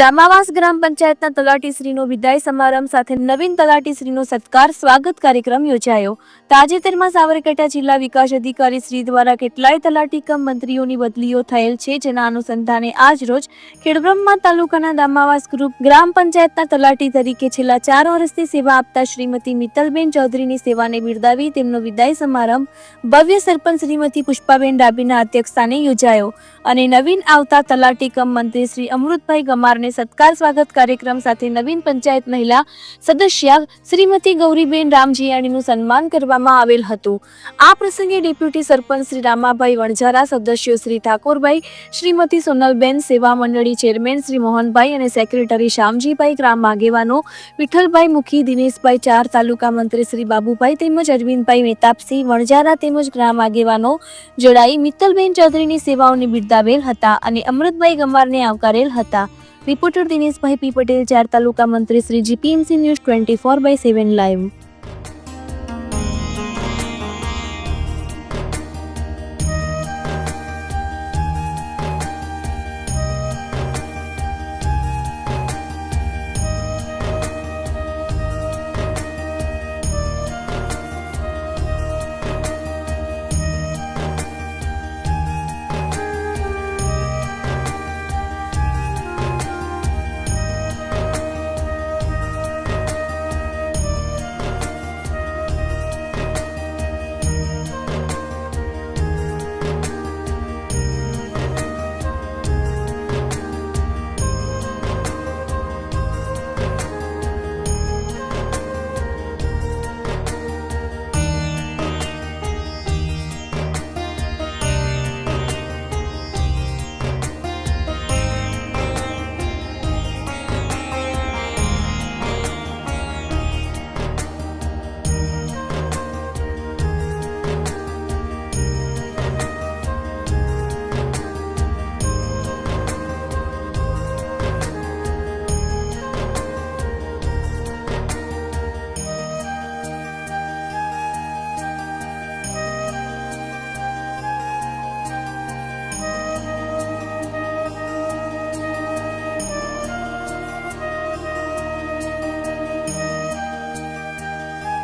દામાવાસ ગ્રામ પંચાયતના તલાટીશ્રીનો વિદાય સમારંભ સાથે નવીન તલાટીશ્રીનો સત્કાર સ્વાગત કાર્યક્રમ યોજાયો. તાજેતરમાં સાબરકાંઠા જિલ્લા વિકાસ અધિકારી શ્રી દ્વારા કેટલાય તલાટી કમ મંત્રીઓની બદલીઓ થયેલ છે, જેના અનુસંધાને આજરોજ ખેડબ્રહ્મા તાલુકાના દામાવાસ ગ્રુપ ગ્રામ પંચાયતના તલાટી તરીકે છેલ્લા ચાર વર્ષથી સેવા આપતા શ્રીમતી મિત્તલબેન ચૌધરીની સેવાને બિરદાવી તેમનો વિદાય સમારંભ ભવ્ય સરપંચ શ્રીમતી પુષ્પાબેન ડાબીના અધ્યક્ષસ્થાને યોજાયો. અને નવીન આવતા તલાટી કમ મંત્રી શ્રી અમૃતભાઈ ગમારને સત્કાર સ્વાગત કાર્યક્રમ સાથે નવીન પંચાયત મહિલા સદસ્ય શ્રીમતી ગૌરીબેન રામજીયાણીનું સન્માન કરવામાં આવેલ હતું. આ પ્રસંગે ડેપ્યુટી સરપંચ શ્રી રામાભાઈ વણઝારા, સદસ્યો શ્રી ઠાકોરભાઈ, શ્રીમતી સોનલબેન સેવા મંડળી ચેરમેન શ્રી મોહનભાઈ અને સેક્રેટરી શ્યામજીભાઈ, ગ્રામ આગેવાનો વિઠ્ઠલભાઈ મુખી, દિનેશભાઈ ચાર, તાલુકા મંત્રી શ્રી બાબુભાઈ તેમજ અરવિંદભાઈ મેતાપસિંહ વણઝારા તેમજ ગ્રામ આગેવાનો જોડાઈ. મિત્તલબેન ચૌધરીની સેવાઓને બિરદાવેલ હતા અને અમૃતભાઈ ગંવારને આવકારેલ હતા. રિપોર્ટર દિનેશભાઈ પી પટેલ, ચાર તાલુકા મંત્રી Shri GPMC news twenty four by seven live.